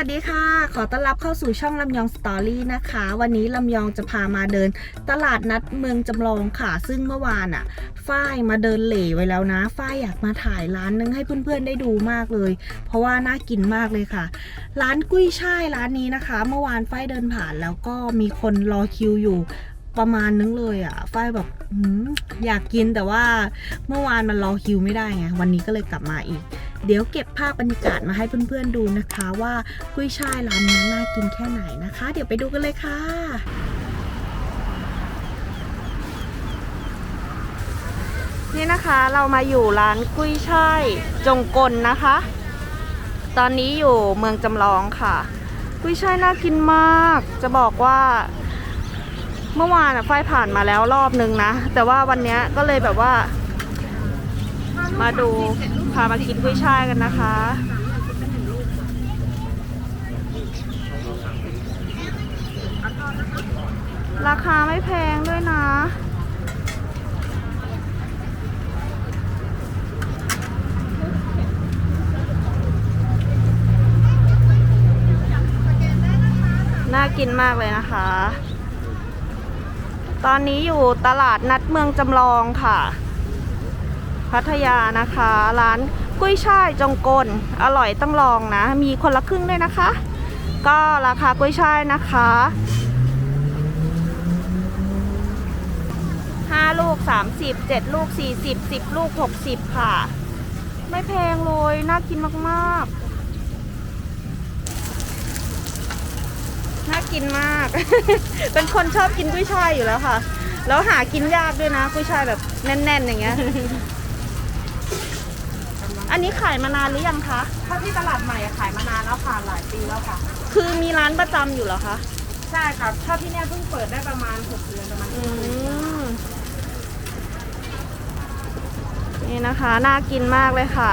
ัสดีค่ะ ขอต้อนรับเข้าสู่ช่องลำยองสตอรี่นะคะ วันนี้ลำยองจะพามาเดิน ตลาดนัดเมืองจำลองค่ะ ซึ่งเมื่อวานอะฝ้ายมาเดินเหล่ไว้แล้วนะ ฝ้ายอยากมาถ่ายร้านนึงให้เพื่อนๆได้ดูมากเลย เพราะว่าน่ากินมากเลยค่ะ ร้านกุ้ยช่ายร้านนี้นะคะ เมื่อวานฝ้ายเดินผ่านแล้วก็มีคนรอคิวอยู่ประมาณนึงเลยอะ ฝ้ายแบบอยากกินแต่ว่าเมื่อวานมันรอคิวไม่ได้ไง วันนี้ก็เลยกลับมาอีก เดี๋ยวเก็บภาพบรรยากาศมาให้เพื่อนๆดูนะคะว่ากุ้ยช่ายร้านนี้น่ากินแค่ไหนนะคะ เดี๋ยวไปดูกันเลยค่ะนี่นะคะเรามาอยู่ร้านกุ้ยช่ายจงกลนะคะ ตอนนี้อยู่เมืองจำลองค่ะ กุ้ยช่ายน่ากินมาก จะบอกว่า เมื่อวานอะฝ้ายผ่านมาแล้วรอบนึงนะ แต่ว่าวันนี้ก็เลยแบบว่า มาดู พามากินกุ้ยช่ายกันนะคะ ราคาไม่แพงด้วยนะ น่ากินมากเลยนะคะ ตอนนี้อยู่ตลาดนัดเมืองจำลองค่ะ พัทยานะคะ ร้านกุ้ยช่ายจงกลอร่อยต้องลองนะ มีคนละครึ่งด้วยนะคะ ก็ราคากุ้ยช่ายนะคะ5ลูก30 7ลูก40 10ลูก60ค่ะ ไม่แพงเลย น่ากินมากๆ น่ากินมาก เป็นคนชอบกินกุ้ยช่ายอยู่แล้วค่ะ แล้วหากินยากด้วยนะ กุ้ยช่ายแบบแน่น ๆ อย่างเงี้ย อันนี้ขายมานานหรือยังคะ ถ้าที่ตลาดใหม่อะขายมานานแล้วค่ะหลายปีแล้วค่ะ คือมีร้านประจำอยู่เหรอคะ ใช่ค่ะถ้าที่เนี่ยเพิ่งเปิดได้ประมาณ6เดือนประมาณอืม นี่นะคะ น่ากินมากเลยค่ะ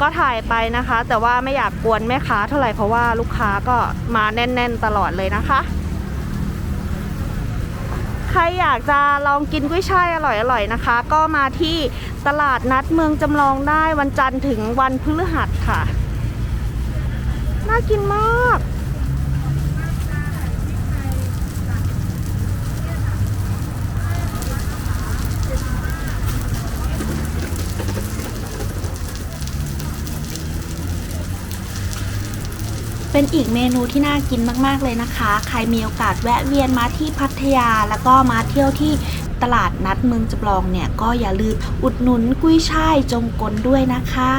ก็ถ่ายไปนะคะ แต่ว่าไม่อยากกวนแม่ค้าเท่าไหร่เพราะว่าลูกค้าก็มาแน่น ๆ ตลอดเลยนะคะ ใครอยากจะลองกินกุ้ยช่ายอร่อยๆนะคะ ก็มาที่ตลาดนัดเมืองจำลองได้วันจันทร์ถึงวันพฤหัสค่ะ น่ากินมาก เป็นอีกเมนูที่น่ากินมาก ๆ เลยนะคะ ใครมีโอกาสแวะเวียนมาที่พัทยา แล้วก็มาเที่ยวที่ตลาดนัดเมืองจำลองเนี่ย ก็อย่าลืมอุดหนุนกุ้ยช่ายจงกลด้วยนะคะ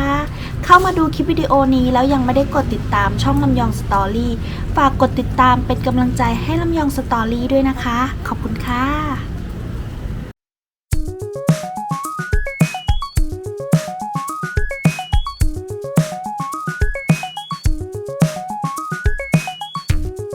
เข้ามาดูคลิปวิดีโอนี้แล้วยังไม่ได้กดติดตามช่องลำยองสตอรี่ ฝากกดติดตามเป็นกำลังใจให้ลำยองสตอรี่ด้วยนะคะ ขอบคุณค่ะ